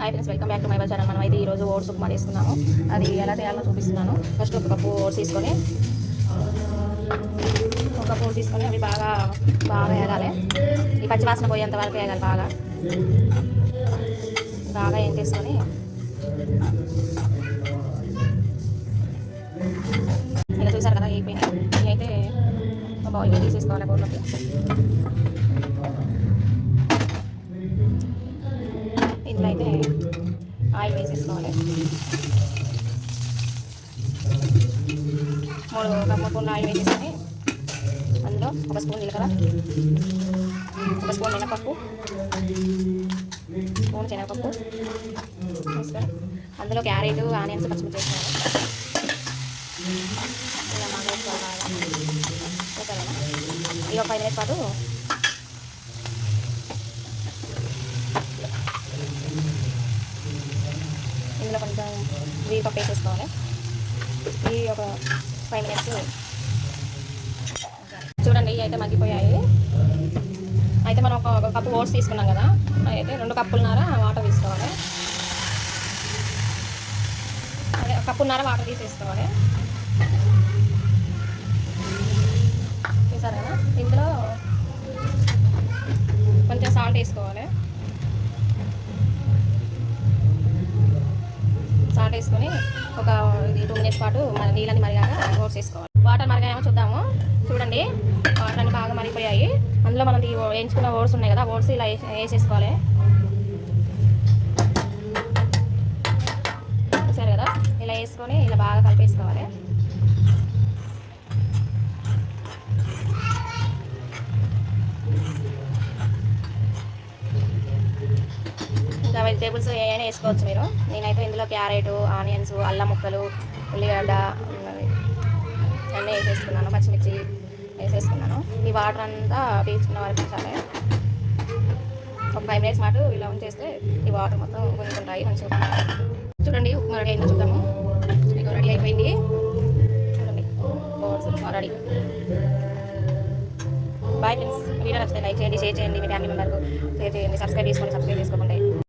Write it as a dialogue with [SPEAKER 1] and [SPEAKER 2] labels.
[SPEAKER 1] Hi friends welcome back to my Bazar మనం అయితే ఈరోజు ఓట్స్ ఉప్మా తీసుకున్నాము. అది ఎలా చేయాలో చూపిస్తున్నాను. ఫస్ట్ ఒక కప్పు ఓట్స్ తీసుకొని ఒక కప్పు ఓట్స్ తీసుకొని అవి బాగా బాగా వేగాలి. ఈ పచ్చి వాసన పోయేంత వరకు వేగాలి బాగా. బాగా ఏం చేసుకొని ఇలా చూసారు కదా అయిపోయినాయి. ఇవి అయితే ఒక తీసేసుకోవాలి బౌల్లోకి ఆయిల్ వేసేసుకోవాలి. మూడు కప్పుకున్న ఆయిల్ వేసేసుకొని అందులో ఒక స్పూన్ జీలకర్ర ఒక స్పూన్ మినపప్పు స్పూన్ శనగపప్పు వేసుకొని అందులో క్యారెట్ ఆనియన్స్ పచ్చిమిర్చి వేసుకోవాలి. ఇలా మగ్గేసుకోవాలి బాగా ఓకేనా ఇది ఫైవ్ మినిట్స్ పాటు ఇందులో కొంచెం జీడిపప్పు వేసేసుకోవాలి ఈ ఒక ఫైవ్ మినిట్స్ చూడండి ఇవి అయితే మగ్గిపోయాయి. అయితే మనం ఒక కప్పు ఓట్స్ తీసుకున్నాం కదా. అయితే రెండు కప్పులున్నర వాటర్ తీసుకోవాలి. అదే ఒక కప్పున్నర వాటర్ తీసేసుకోవాలి. చూసారు కదా? ఇందులో కొంచెం సాల్ట్ వేసుకోవాలి. సాల్ట్ వేసుకొని ఒక ఇది టూ మినిట్స్ పాటు మన నీళ్ళని మరిగాక ఓట్స్ వేసుకోవాలి వాటర్ మరిగాయేమో చూద్దాము. చూడండి వాటర్ అన్ని బాగా మరిగిపోయాయి. అందులో మనం వేయించుకున్న ఓట్స్ ఉన్నాయి కదా ఓట్స్ ఇలా వేసేసుకోవాలి. చూసారు కదా? ఇలా వేసుకొని ఇలా బాగా కలిపేసుకోవాలి. వెజిటేబుల్స్ ఏమైనా వేసుకోవచ్చు మీరు. నేనైతే ఇందులో క్యారెట్ ఆనియన్స్ అల్లం ముక్కలు ఉల్లిగడ్డ అన్నీ వేసేసుకున్నాను. పచ్చిమిర్చి వేసేసుకున్నాను. ఈ వాటర్ అంతా పీల్చుకున్న వరకు చాలా ఒక ఫైవ్ మినిట్స్ మాట ఇలా ఉంచేస్తే ఈ వాటర్ మొత్తం గుంజుకుంటాయి. మంచిగా చూడండి ఉప్మా రెడీ అయిందో చూద్దాము. మీకు రెడీ అయిపోయింది. చూడండి రెడీ. బాయ్ ఫ్రెండ్స్ వీడియో నచ్చితే లైక్ చేయండి షేర్ చేయండి మీ ఫ్యామిలీ మెంబర్కు షేర్ చేయండి సబ్స్క్రైబ్ చేసుకోండి సబ్స్క్రైబ్ చేసుకోకుండా